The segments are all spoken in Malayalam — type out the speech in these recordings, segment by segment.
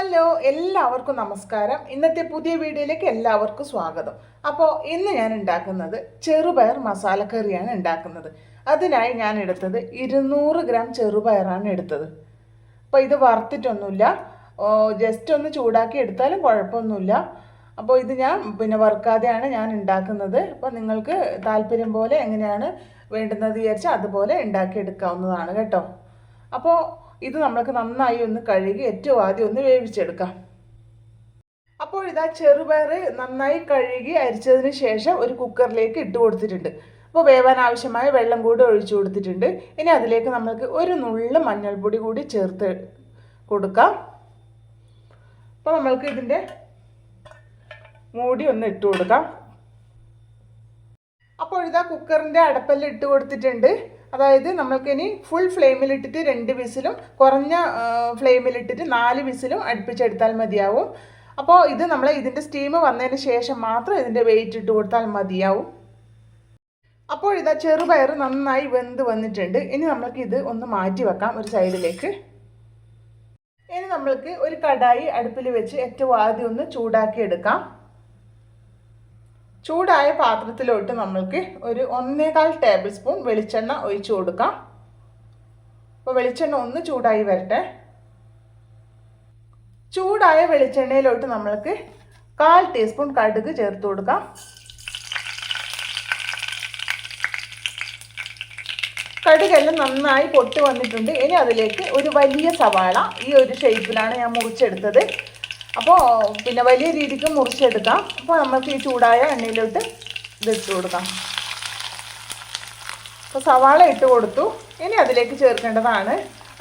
ഹലോ എല്ലാവർക്കും നമസ്കാരം. ഇന്നത്തെ പുതിയ വീഡിയോയിലേക്ക് എല്ലാവർക്കും സ്വാഗതം. അപ്പോൾ ഇന്ന് ഞാൻ ഉണ്ടാക്കുന്നത് ചെറുപയർ മസാലക്കറിയാണ് ഉണ്ടാക്കുന്നത്. അതിനായി ഞാൻ എടുത്തത് ഇരുന്നൂറ് ഗ്രാം ചെറുപയറാണ് എടുത്തത്. അപ്പോൾ ഇത് വറുത്തിട്ടൊന്നുമില്ല. ജസ്റ്റ് ഒന്ന് ചൂടാക്കി എടുത്താലും കുഴപ്പമൊന്നുമില്ല. അപ്പോൾ ഇത് ഞാൻ പിന്നെ വറുക്കാതെയാണ് ഞാൻ ഉണ്ടാക്കുന്നത്. അപ്പോൾ നിങ്ങൾക്ക് താല്പര്യം പോലെ എങ്ങനെയാണ് വേണ്ടുന്നത് വിചാരിച്ചാൽ അതുപോലെ ഉണ്ടാക്കിയെടുക്കാവുന്നതാണ് കേട്ടോ. അപ്പോൾ ഇത് നമ്മൾക്ക് നന്നായി ഒന്ന് കഴുകി ഏറ്റവും ആദ്യം ഒന്ന് വേവിച്ചെടുക്കാം. അപ്പോൾ ഇതാ ചെറുപയർ നന്നായി കഴുകി അരിച്ചതിന് ശേഷം ഒരു കുക്കറിലേക്ക് ഇട്ട് കൊടുത്തിട്ടുണ്ട്. അപ്പോൾ വേവാൻ ആവശ്യമായ വെള്ളം കൂടി ഒഴിച്ചു കൊടുത്തിട്ടുണ്ട്. ഇനി അതിലേക്ക് നമ്മൾക്ക് ഒരു നുള്ളു മഞ്ഞൾപ്പൊടി കൂടി ചേർത്ത് കൊടുക്കാം. അപ്പോൾ നമ്മൾക്ക് ഇതിന്റെ മൂടി ഒന്ന് ഇട്ട് കൊടുക്കാം. അപ്പോൾ ഇതാ കുക്കറിന്റെ അടപ്പല്ലിട്ട് കൊടുത്തിട്ടുണ്ട്. അതായത് നമ്മൾക്കിനി ഫുൾ ഫ്ലെയിമിലിട്ടിട്ട് രണ്ട് വിസിലും കുറഞ്ഞ ഫ്ലെയിമിലിട്ടിട്ട് നാല് വിസിലും അടുപ്പിച്ചെടുത്താൽ മതിയാവും. അപ്പോൾ ഇത് നമ്മൾ ഇതിന്റെ സ്റ്റീം വന്നതിന് ശേഷം മാത്രം ഇതിന്റെ വെയിറ്റ് ഇട്ട് കൊടുത്താൽ മതിയാവും. അപ്പോൾ ഇതാ ചെറുപയർ നന്നായി വെന്ത് വന്നിട്ടുണ്ട്. ഇനി നമ്മൾക്ക് ഇത് ഒന്ന് മാറ്റി വെക്കാം ഒരു സൈഡിലേക്ക്. ഇനി നമ്മൾക്ക് ഒരു കടായി അടുപ്പിൽ വെച്ച് ഏറ്റവും ആദ്യം ഒന്ന് ചൂടാക്കി എടുക്കാം. ചൂടായ പാത്രത്തിലോട്ട് നമ്മൾക്ക് ഒരു ഒന്നേകാൽ ടേബിൾ സ്പൂൺ വെളിച്ചെണ്ണ ഒഴിച്ചു കൊടുക്കാം. അപ്പോൾ വെളിച്ചെണ്ണ ഒന്ന് ചൂടായി വരട്ടെ. ചൂടായ വെളിച്ചെണ്ണയിലോട്ട് നമ്മൾക്ക് കാൽ ടീസ്പൂൺ കടുക് ചേർത്ത് കൊടുക്കാം. കടുകെല്ലാം നന്നായി പൊട്ടി വന്നിട്ടുണ്ട്. ഇനി അതിലേക്ക് ഒരു വലിയ സവാള ഈ ഒരു ഷേപ്പിലാണ് ഞാൻ മുറിച്ചെടുത്തത്. അപ്പോൾ പിന്നെ വലിയ രീതിക്ക് മുറിച്ചെടുക്കാം. അപ്പോൾ നമുക്ക് ഈ ചൂടായ എണ്ണയിലോട്ട് ഇതിട്ട് കൊടുക്കാം. അപ്പോൾ സവാള ഇട്ട് കൊടുത്തു. ഇനി അതിലേക്ക് ചേർക്കേണ്ടതാണ്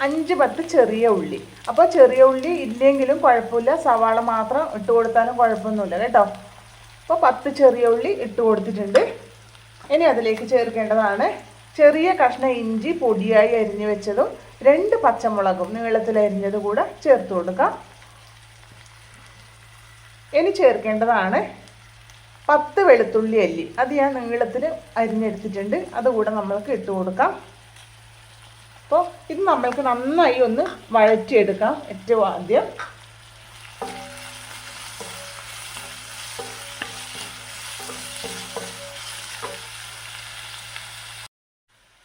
അഞ്ച് പത്ത് ചെറിയ ഉള്ളി. അപ്പോൾ ചെറിയ ഉള്ളി ഇല്ലെങ്കിലും കുഴപ്പമില്ല. സവാള മാത്രം ഇട്ട് കൊടുത്താലും കുഴപ്പമൊന്നുമില്ല കേട്ടോ. അപ്പോൾ പത്ത് ചെറിയ ഉള്ളി ഇട്ട് കൊടുത്തിട്ടുണ്ട്. ഇനി അതിലേക്ക് ചേർക്കേണ്ടതാണ് ചെറിയ കഷ്ണം ഇഞ്ചി പൊടിയായി അരിഞ്ഞു വെച്ചതും രണ്ട് പച്ചമുളകും നീളത്തിൽ അരിഞ്ഞത് കൂടെ ചേർത്ത് കൊടുക്കാം. ഇനി ചേർക്കേണ്ടതാണ് പത്ത് വെളുത്തുള്ളി അല്ലി. അത് ഞാൻ നീളത്തിൽ അരിഞ്ഞെടുത്തിട്ടുണ്ട്. അതുകൂടെ നമ്മൾക്ക് ഇട്ട് കൊടുക്കാം. അപ്പോൾ ഇത് നമ്മൾക്ക് നന്നായി ഒന്ന് വഴറ്റിയെടുക്കാം ഏറ്റവും ആദ്യം.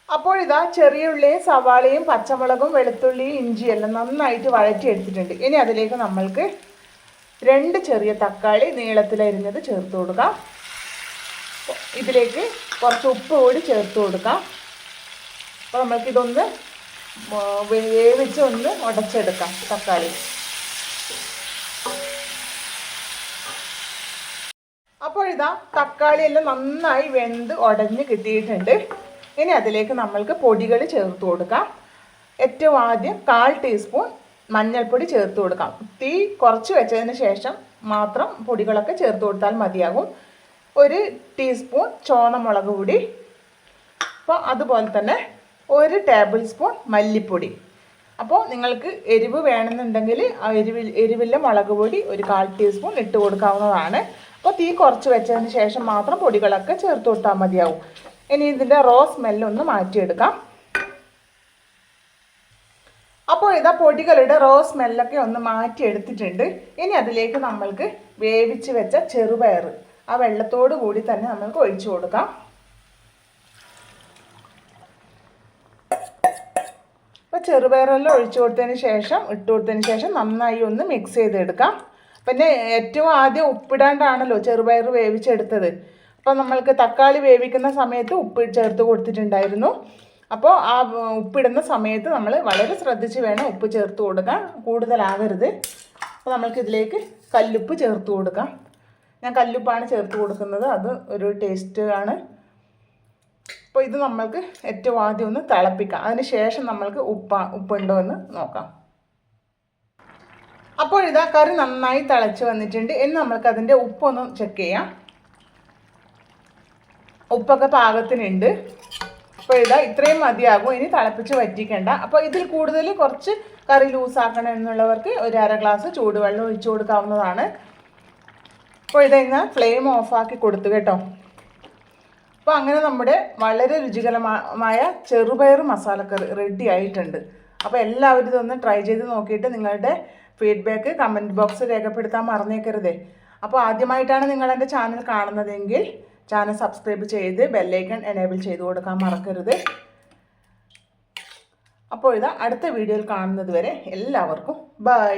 അപ്പോൾ ഇതാ ചെറിയ ഉള്ളിയും സവാളയും പച്ചമുളകും വെളുത്തുള്ളിയും ഇഞ്ചിയെല്ലാം നന്നായിട്ട് വഴറ്റിയെടുത്തിട്ടുണ്ട്. ഇനി അതിലേക്ക് നമ്മൾക്ക് രണ്ട് ചെറിയ തക്കാളി നീളത്തിലരിഞ്ഞത് ചേർത്ത് കൊടുക്കാം. ഇതിലേക്ക് കുറച്ച് ഉപ്പ് കൂടി ചേർത്ത് കൊടുക്കാം. അപ്പോൾ നമ്മൾക്കിതൊന്ന് വേവിച്ച് ഒന്ന് ഉടച്ചെടുക്കാം തക്കാളി. അപ്പോൾ ഇതാ തക്കാളി എല്ലാം നന്നായി വെന്ത് ഉടഞ്ഞ് കിട്ടിയിട്ടുണ്ട്. ഇനി അതിലേക്ക് നമ്മൾക്ക് പൊടികൾ ചേർത്ത് കൊടുക്കാം. ഏറ്റവും ആദ്യം കാൽ ടീസ്പൂൺ മഞ്ഞൾപ്പൊടി ചേർത്ത് കൊടുക്കാം. തീ കുറച്ച് വെച്ചതിന് ശേഷം മാത്രം പൊടികളൊക്കെ ചേർത്ത് കൊടുത്താൽ മതിയാകും. ഒരു ടീസ്പൂൺ ചോന്ന മുളക് പൊടി. അപ്പോൾ അതുപോലെ തന്നെ ഒരു ടേബിൾ സ്പൂൺ മല്ലിപ്പൊടി. അപ്പോൾ നിങ്ങൾക്ക് എരിവ് വേണമെന്നുണ്ടെങ്കിൽ ആ എരിവിൽ എരിവില്ല മുളക് പൊടി ഒരു കാൽ ടീസ്പൂൺ ഇട്ട് കൊടുക്കാവുന്നതാണ്. അപ്പോൾ തീ കുറച്ച് വെച്ചതിന് ശേഷം മാത്രം പൊടികളൊക്കെ ചേർത്ത് കൊടുത്താൽ മതിയാവും. ഇനി ഇതിന്റെ റോ സ്മെല്ലൊന്ന് മാറ്റിയെടുക്കാം. അപ്പോൾ ഇതാ പൊടികളുടെ റോ സ്മെല്ലൊക്കെ ഒന്ന് മാറ്റി എടുത്തിട്ടുണ്ട് ഇനി അതിലേക്ക് നമ്മൾക്ക് വേവിച്ച് വെച്ച ചെറുപയർ ആ വെള്ളത്തോട് കൂടി തന്നെ നമ്മൾക്ക് ഒഴിച്ചു കൊടുക്കാം. അപ്പോൾ ചെറുപയറെല്ലാം ഒഴിച്ചു കൊടുത്തതിന് ശേഷം ഇട്ട് കൊടുത്തതിന് ശേഷം നന്നായി ഒന്ന് മിക്സ് ചെയ്തെടുക്കാം. പിന്നെ ഏറ്റവും ആദ്യം ഉപ്പിടാണ്ടാണല്ലോ ചെറുപയർ വേവിച്ചെടുത്തത്. അപ്പോൾ നമ്മൾക്ക് തക്കാളി വേവിക്കുന്ന സമയത്ത് ഉപ്പ് ചേർത്ത് കൊടുത്തിട്ടുണ്ടായിരുന്നു. അപ്പോൾ ആ ഉപ്പിടുന്ന സമയത്ത് നമ്മൾ വളരെ ശ്രദ്ധിച്ച് വേണം ഉപ്പ് ചേർത്ത് കൊടുക്കാൻ. കൂടുതലാകരുത് അപ്പോൾ നമ്മൾക്കിതിലേക്ക് കല്ലുപ്പ് ചേർത്ത് കൊടുക്കാം. ഞാൻ കല്ലുപ്പാണ് ചേർത്ത് കൊടുക്കുന്നത്. അത് ഒരു ടേസ്റ്റ് ആണ്. അപ്പോൾ ഇത് നമ്മൾക്ക് ഏറ്റവും ആദ്യം ഒന്ന് തിളപ്പിക്കാം. അതിന് ശേഷം നമ്മൾക്ക് ഉപ്പ ഉപ്പുണ്ടോ എന്ന് നോക്കാം. അപ്പോൾ ഇതാ കറി നന്നായി തിളച്ച് വന്നിട്ടുണ്ട്. ഇനി നമ്മൾക്ക് അതിന്റെ ഉപ്പൊന്ന് ചെക്ക് ചെയ്യാം. ഉപ്പൊക്കെ പാകത്തിനുണ്ട്. അപ്പോൾ ഇതാ ഇത്രയും മതിയാകും. ഇനി തിളപ്പിച്ച് വറ്റിക്കണ്ട. അപ്പോൾ ഇതിൽ കൂടുതൽ കുറച്ച് കറി ലൂസാക്കണം എന്നുള്ളവർക്ക് ഒരു അര ഗ്ലാസ് ചൂടുവെള്ളം ഒഴിച്ചു കൊടുക്കാവുന്നതാണ്. അപ്പോൾ ഇതെന്ന് ഫ്ലെയിം ഓഫാക്കി കൊടുത്തു കേട്ടോ. അപ്പോൾ അങ്ങനെ നമ്മുടെ വളരെ രുചികരമായ ചെറുപയർ മസാലക്കറി റെഡി ആയിട്ടുണ്ട്. അപ്പോൾ എല്ലാവരും ഇതൊന്ന് ട്രൈ ചെയ്ത് നോക്കിയിട്ട് നിങ്ങളുടെ ഫീഡ്ബാക്ക് കമന്റ് ബോക്സ് രേഖപ്പെടുത്താൻ മറന്നേക്കരുതേ. അപ്പോൾ ആദ്യമായിട്ടാണ് നിങ്ങൾ എന്റെ ചാനൽ കാണുന്നതെങ്കിൽ ചാനൽ സബ്സ്ക്രൈബ് ചെയ്ത് ബെല്ലൈക്കൺ എനേബിൾ ചെയ്ത് കൊടുക്കാൻ മറക്കരുത്. അപ്പോൾ ഇതാ അടുത്ത വീഡിയോയിൽ കാണുന്നത് വരെ എല്ലാവർക്കും ബൈ